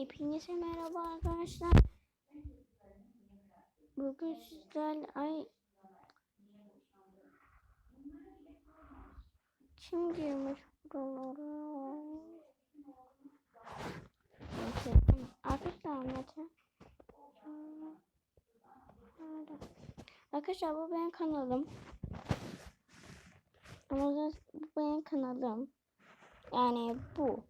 Hepinize merhaba arkadaşlar. Bugün sizlerle ay kim girmiş buralara? Arkadaşlar anlatayım. Arkadaşlar bu benim kanalım. Ama bu benim kanalım. Yani bu.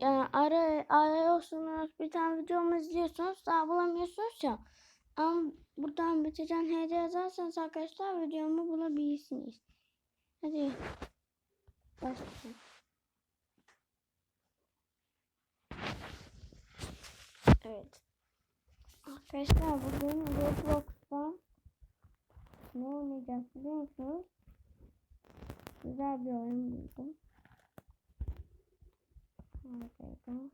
Yani ara arıyorsunuz bir tane videomu izliyorsunuz daha bulamıyorsunuz ya. Ama buradan biteceğim hediye yazarsanız arkadaşlar videomu bulabilirsiniz. Hadi başlayalım. Evet. Arkadaşlar bugün Roblox'ta ne oynayacağız biliyor musunuz? Güzel bir oyun buldum. Neredeydi?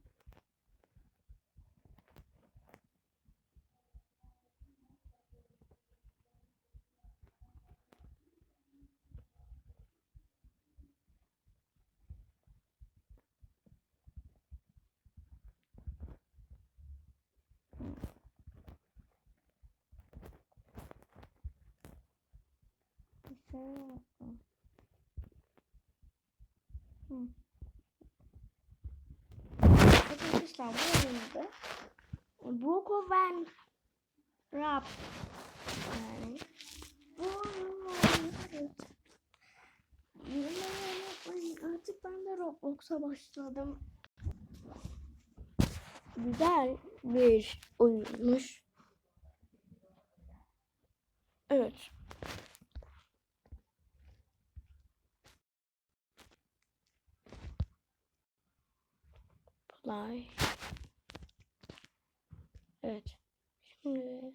Bir şey yok. Arkadaşlar bu oyunda Brokoven Rap yani. Artık ben de Roblox'a başladım. Güzel bir oyunmuş. Evet. Play. Evet. Şimdi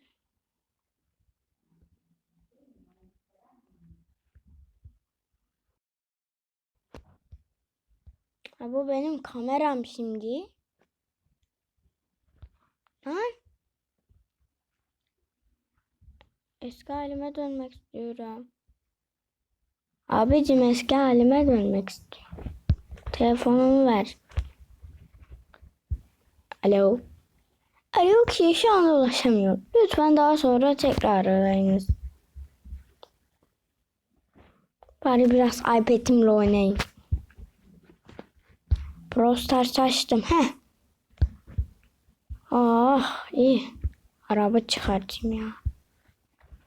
Ha, bu benim kameram şimdi. Ha? Eski halime dönmek istiyorum. Abicim eski halime dönmek istiyorum. Telefonumu ver. Alo. Alo ki şu anda ulaşamıyorum. Lütfen daha sonra tekrar arayınız. Bari biraz iPad'imle oynayayım. Brawl Stars açtım. Heh. Ah iyi. Araba çıkartayım ya.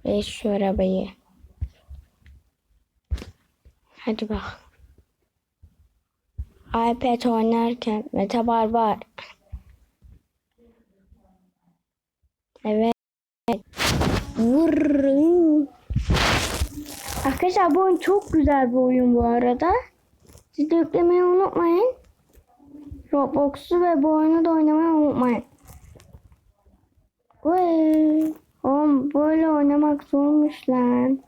Ve şu arabayı. Hadi bak. iPad oynarken Mete Barbar. Evet. Vurr. Arkadaşlar bu oyun çok güzel bir oyun bu arada. Siz de yüklemeyi unutmayın. Roblox'u ve bu oyunu da oynamayı unutmayın. Vay. Oğlum böyle oynamak zormuş lan.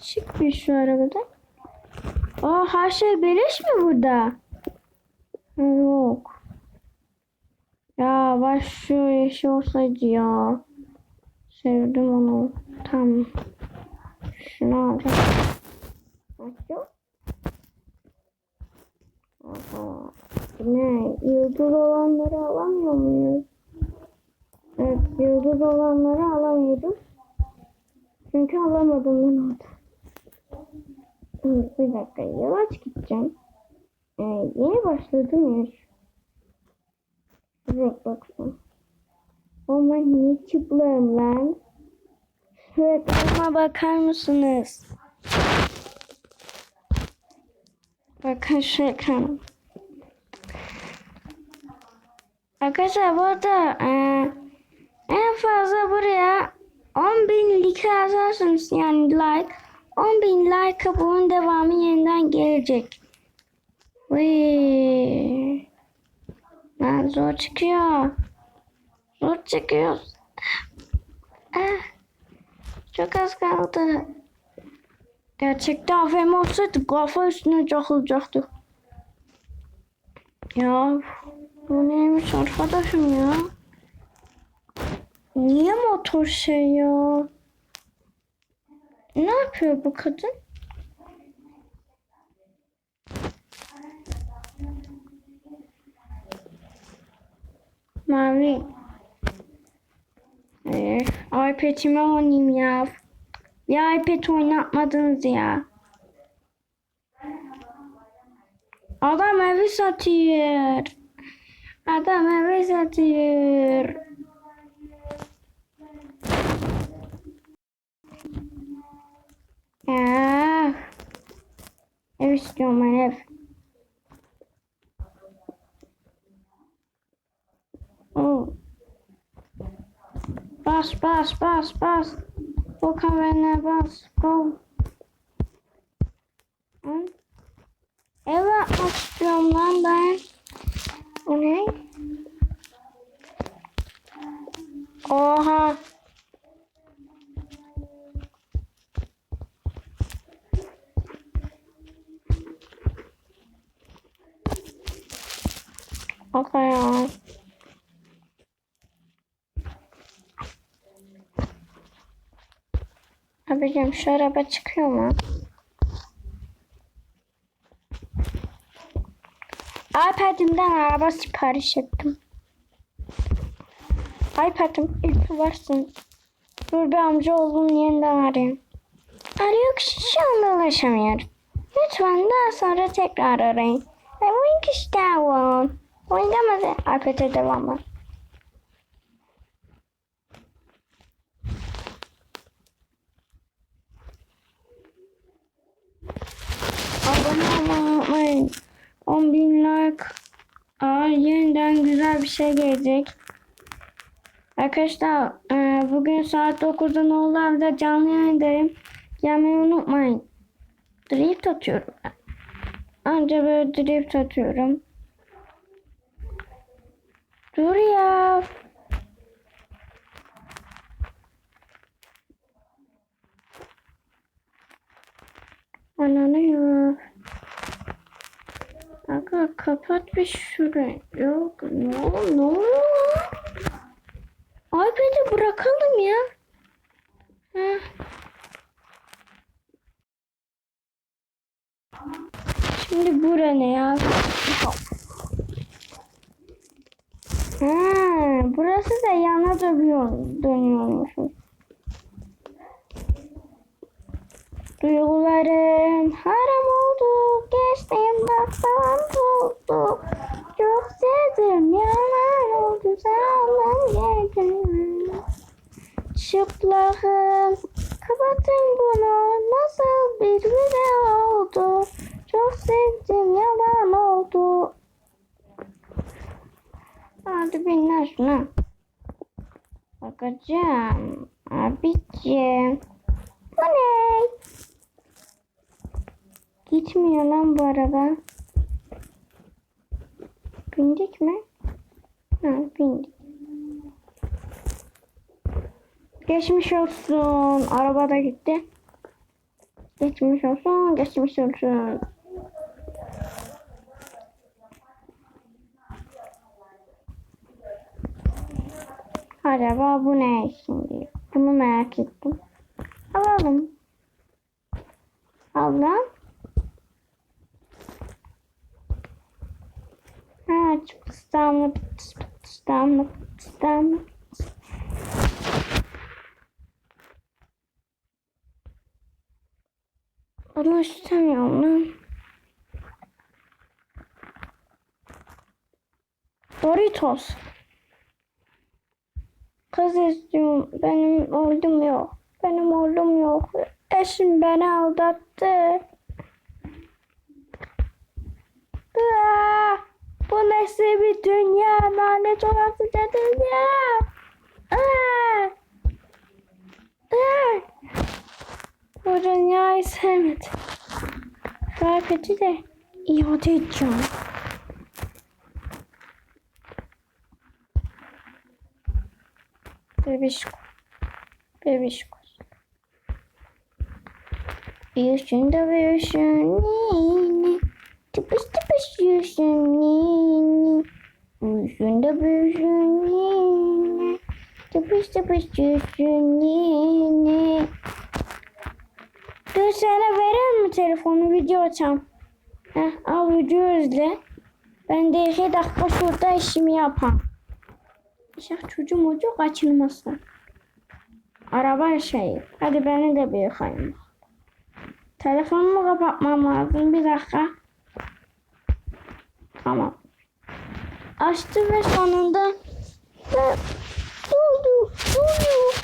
Çık bir şu arabadan. Aa her şey beleş mi burada? Yok. Ya baş şu yeşil olsaydı ya. Sevdim onu. Tamam. Şunu alacağım. Açıyor. Aha. Ne? Yıldız olanları alamıyor muyuz? Evet, yıldız olanları alamıyoruz. Çünkü alamadım ben orada. Bir dakika, yavaş gideceğim. Ee, yeni başladım ya. Roblox'a. Ama niye çıplığım lan? Ekrana bakar mısınız? Bakın şu ekrana. Arkadaşlar bu arada e, en fazla buraya 10.000 like yazarsanız yani like 10.000 like bunun devamı yeniden gelecek. Vay. Lan zor çıkıyor. Zor çıkıyor. Ah, çok az kaldı. Gerçekte AFM olsaydı kafa üstüne çakılacaktı. Ya bu neymiş arkadaşım ya? Niye motor şey ya? Ne yapıyor bu kadın? Mavi. Ee, iPad'ime oynayayım ya. Ya iPad oynatmadınız ya. Adam evi satıyor. Adam evi satıyor. Ya. Ev istiyorum ben ev. Bas bas bas. Bu kameraya bas. Go. Hı? Ev yapmak istiyorum lan ben. O ne? Oha. Oka Abicim şu araba çıkıyor mu? iPad'imden araba sipariş ettim. iPad'im ilk varsın. Dur bir amca oğlum yeniden arayayım. Arıyor kişi şu anda. Lütfen daha sonra tekrar arayın. Ve bu kişi daha olun. Oynamadı. iPad'e devam et. Abone olmayı unutmayın. 10 bin like. Aa, yeniden güzel bir şey gelecek. Arkadaşlar e, bugün saat 9'da Nolar'da canlı yayındayım. Gelmeyi unutmayın. Drift atıyorum ben. Anca böyle drift atıyorum. Dur ya. Ananı ya. Kapat bir şurayı. Yok ne, ol- ne oluyor lan? iPad'i bırakalım ya. Heh. Şimdi bura ne ya? Ha, burası da yana dönüyor, dönüyormuş. Duygularım haram oldu, geçtiğim baktan oldu. Çok sevdim, yalan oldu, zaman geldim. Çıplakım, kapatın bunu, nasıl bir video oldu. Çok sevdim, yalan oldu. Hadi binler şuna. Bakacağım. Abicim. Bu ne? Gitmiyor lan bu araba. Bindik mi? Ha bindik. Geçmiş olsun. Araba da gitti. Geçmiş olsun. Geçmiş olsun. Acaba bu ne şimdi? Bunu merak ettim. Alalım. Ablam. Ha, çıpıstamlı, çıpıstamlı, çıpıstamlı. Bunu istemiyorum lan. Doritos. Kız istiyorum. Benim oğlum yok. Benim oğlum yok. Eşim beni aldattı. Aa, bu nasıl bir dünya? Lanet olasıca dünya. Aa, aa. Bu dünyayı sevmedim. Farkıcı de iade edeceğim. Bebişko. Bebişko. De büyüsün nini. Tıpış tıpış büyüsün nini. Büyüsün de büyüsün nini. Tıpış tıpış nini. Dur sana verir mi telefonu video açam. Heh, al video izle. Ben de iki dakika şurada işimi yapam. İnşallah çocuğum ucu kaçırmasın. Araba şeyi. Hadi beni de bir yıkayın. Telefonumu kapatmam lazım. Bir dakika. Tamam. Açtı ve sonunda da doldu. Doldu.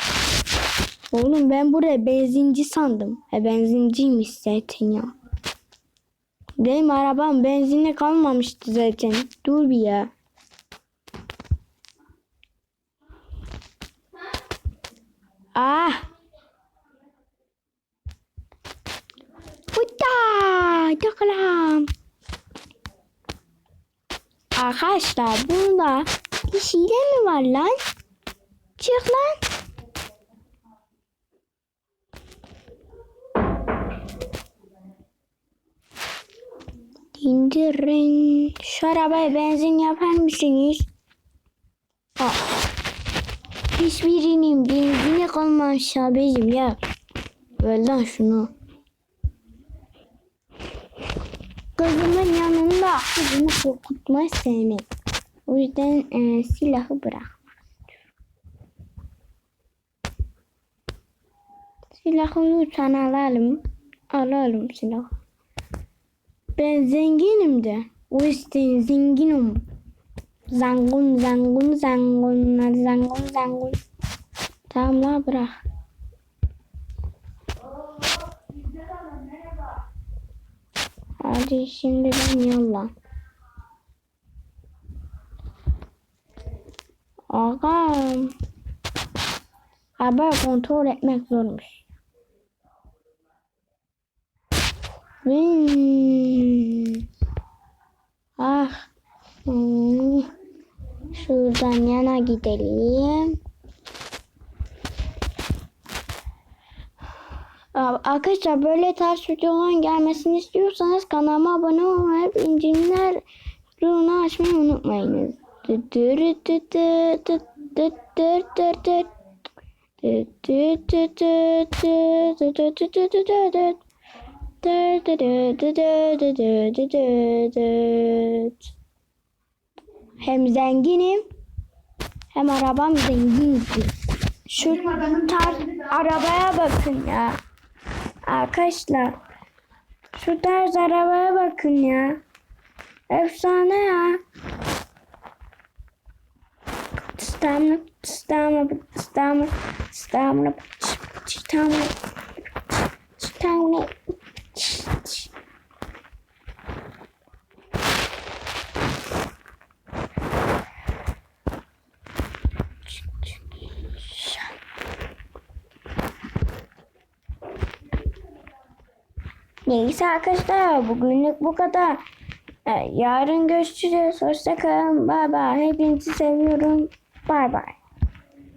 Oğlum ben buraya benzinci sandım. He benzinciymiş zaten ya. Benim arabam benzinle kalmamıştı zaten. Dur bir ya. Ah. Hutta. Yakalam. Arkadaşlar bunda bir hile mi var lan? Çık lan. İndirin. Şu arabaya benzin yapar mısınız? Ah. Hiçbirinin benzini kalmamış abicim ya. Ver lan şunu. Yanında kızımı korkutmayı sevmem. O yüzden e, silahı bırak. Silahı lütfen alalım. Alalım silahı. Ben zenginim de. O yüzden zenginim. Zangun zangun zangun zangun zangun. Tamam la bırak. Hadi şimdi ben yolla. Ağam. Haber kontrol etmek zormuş. Hmm. Ah. Hmm. Şuradan yana gidelim. Arkadaşlar böyle tarz videoların gelmesini istiyorsanız kanalıma abone olmayı bildirimler ruhunu açmayı unutmayınız. Hem zenginim hem arabam zengin. Şu tarz arabaya bakın ya. Arkadaşlar şu tarz arabaya bakın ya. Efsane ya. Stamina, stamina, stamina, stamina, stamina, stamina. Neyse arkadaşlar bugünlük bu kadar. Ee, Yarın görüşürüz. Hoşçakalın. Bay bay. Hepinizi seviyorum. Bay bay.